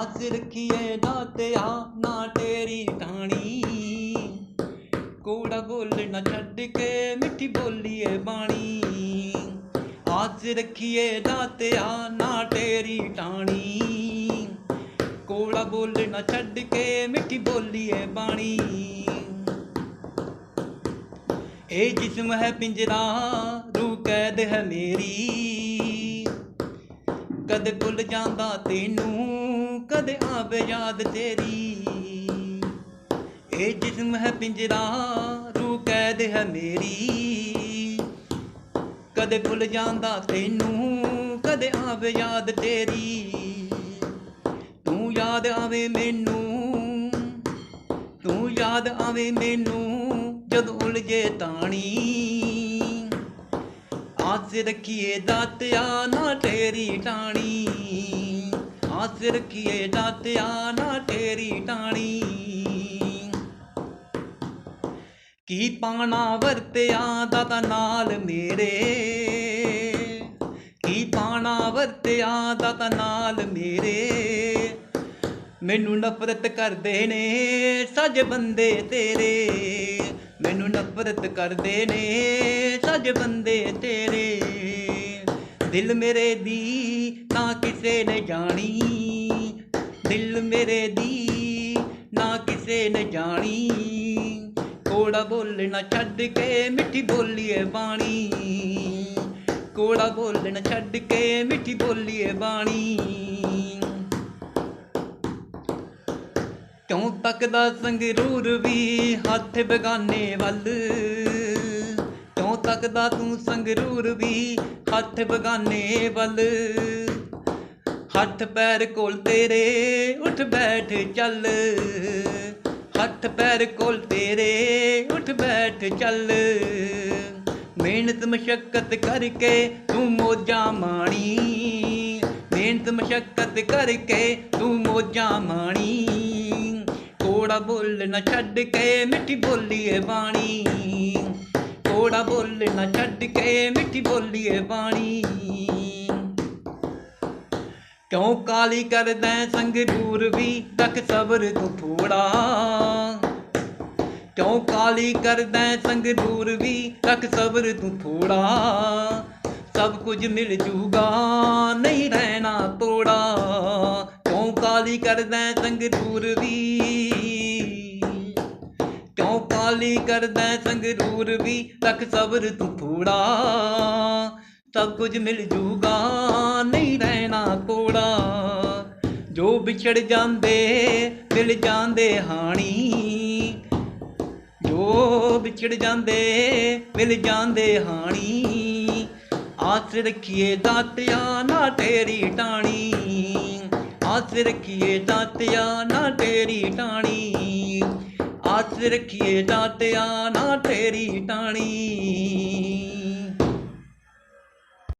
ਆਸ ਰੱਖੀਏ ਦਾਤਿਆ ਨਾ ਤੇਰੀ ਟਾਣੀ। ਕੋੜਾ ਬੋਲਣਾ ਛੱਡ ਕੇ ਮਿੱਠੀ ਬੋਲੀਏ ਬਾਣੀ। ਆਸ ਰੱਖੀਏ ਦਾਤਿਆ ਨਾ ਤੇਰੀ ਟਾਣੀ। ਕੋੜਾ ਬੋਲਣਾ ਛੱਡ ਕੇ ਮਿੱਠੀ ਬੋਲੀਏ ਬਾਣੀ। ਇਹ ਜਿਸਮ ਹੈ ਪਿੰਜਰਾ, ਰੂਹ ਕੈਦ ਹੈ ਮੇਰੀ। ਕਦੇ ਭੁੱਲ ਜਾਂਦਾ ਤੈਨੂੰ ਕਦੇ ਆਵੇ ਯਾਦ ਤੇਰੀ। ਇਹ ਜਿਸਮ ਹੈ ਪਿੰਜਰਾ, ਰੂਹ ਕੈਦ ਹੈ ਮੇਰੀ। ਕਦੇ ਭੁੱਲ ਜਾਂਦਾ ਤੈਨੂੰ, ਕਦੇ ਆਵੇ ਯਾਦ ਤੇਰੀ। ਤੂੰ ਯਾਦ ਆਵੇ ਮੈਨੂੰ, ਤੂੰ ਯਾਦ ਆਵੇ ਮੈਨੂੰ, ਜਦੋਂ ਉਲਝੇ ਤਾਣੀ। ਆਸ ਰੱਖੀਏ ਦਾਤਿਆ ਨਾ ਤੇਰੀ ਟਾਣੀ। ਆਸ ਰੱਖੀਏ ਦਾਤਿਆ ਨਾ ਤੇਰੀ ਟਾਣੀ। ਕੀ ਪਾਣਾ ਵਰਤਿਆ ਦਾਤਾ ਨਾਲ ਮੇਰੇ? ਕੀ ਪਾਣਾ ਵਰਤਿਆ ਦਾਤਾ ਨਾਲ ਮੇਰੇ? ਮੈਨੂੰ ਨਫ਼ਰਤ ਕਰਦੇ ਨੇ ਸੱਜ ਬੰਦੇ ਤੇਰੇ। ਮੈਨੂੰ ਨਫ਼ਰਤ ਕਰਦੇ ਨੇ ਸੱਜ ਬੰਦੇ ਤੇਰੇ। ਦਿਲ ਮੇਰੇ ਦੀ ਨਾ ਕਿਸੇ ਨੇ ਜਾਣੀ। ਦਿਲ ਮੇਰੇ ਦੀ ਨਾ ਕਿਸੇ ਨੇ ਜਾਣੀ। ਕੋੜਾ ਬੋਲਣਾ ਛੱਡ ਕੇ ਮਿੱਠੀ ਬੋਲੀਏ ਬਾਣੀ। ਕੋੜਾ ਬੋਲਣਾ ਛੱਡ ਕੇ ਮਿੱਠੀ ਬੋਲੀਏ ਬਾਣੀ। ਕਿਉਂ ਤੱਕਦਾ ਸੰਗਰੂਰ ਵੀ ਹੱਥ ਬਗਾਨੇ ਵੱਲ? ਸਕਦਾ ਤੂੰ ਸੰਗਰੂਰ ਵੀ? ਹੱਥ ਬਗਾਨੇ ਵੱਲ। ਹੱਥ ਪੈਰ ਕੋਲ ਤੇਰੇ, ਉੱਠ ਬੈਠ ਚੱਲ। ਹੱਥ ਪੈਰ ਕੋਲ ਤੇਰੇ, ਉੱਠ ਬੈਠ ਚੱਲ। ਮਿਹਨਤ ਮਸ਼ੱਕਤ ਕਰਕੇ ਤੂੰ ਮੋਜਾਂ ਮਾਣੀ। ਮਿਹਨਤ ਮਸ਼ੱਕਤ ਕਰਕੇ ਤੂੰ ਮੋਜਾਂ ਮਾਣੀ। ਕੋੜਾ ਬੋਲਣਾ ਛੱਡ ਕੇ ਮਿੱਠੀ ਬੋਲੀਏ ਬਾਣੀ। ਕੋੜਾ ਬੋਲਣਾ ਛੱਡ ਕੇ ਮਿੱਠੀ ਬੋਲੀਏ ਬਾਣੀ। ਕਿਉਂ ਕਾਲੀ ਕਰਦਾ ਸੰਗਰੂਰ ਵੀ ਤੱਕ ਸਬਰ ਤੂੰ ਥੋੜਾ ਕਿਉਂ ਕਾਲੀ ਕਰਦਾ ਸੰਗਰੂਰ ਵੀ ਤੱਕ ਸਬਰ ਤੂੰ ਥੋੜਾ ਸਭ ਕੁਝ ਮਿਲ ਜੂਗਾ, ਨਹੀਂ ਰਹਿਣਾ ਤੋੜਾ। ਕਿਉਂ ਕਾਲੀ ਕਰਦਾ ਸੰਗਰੂਰ ਵੀ ਕਿਉਂ ਕਰਦਾ ਸੰਗਰੂਰ ਵੀ ਤੱਕ ਸਬਰ ਤੂੰ ਥੋੜਾ ਸਭ ਕੁਝ ਮਿਲ ਜੂਗਾ, ਨਹੀਂ ਰਹਿਣਾ ਕੋੜਾ। ਜੋ ਵਿਛੜ ਜਾਂਦੇ, ਮਿਲ ਜਾਂਦੇ ਹਾਣੀ। ਜੋ ਵਿਛੜ ਜਾਂਦੇ, ਮਿਲ ਜਾਂਦੇ ਹਾਣੀ। ਆਸ ਰੱਖੀਏ ਦਾਤਿਆ ਨਾ ਤੇਰੀ ਟਾਣੀ। ਆਸ ਰੱਖੀਏ ਦਾਤਿਆ ਨਾ ਤੇਰੀ ਟਾਣੀ। ਆਸ ਰੱਖੀਏ ਦਾਤਿਆ ਨਾ ਤੇਰੀ ਟਾਣੀ।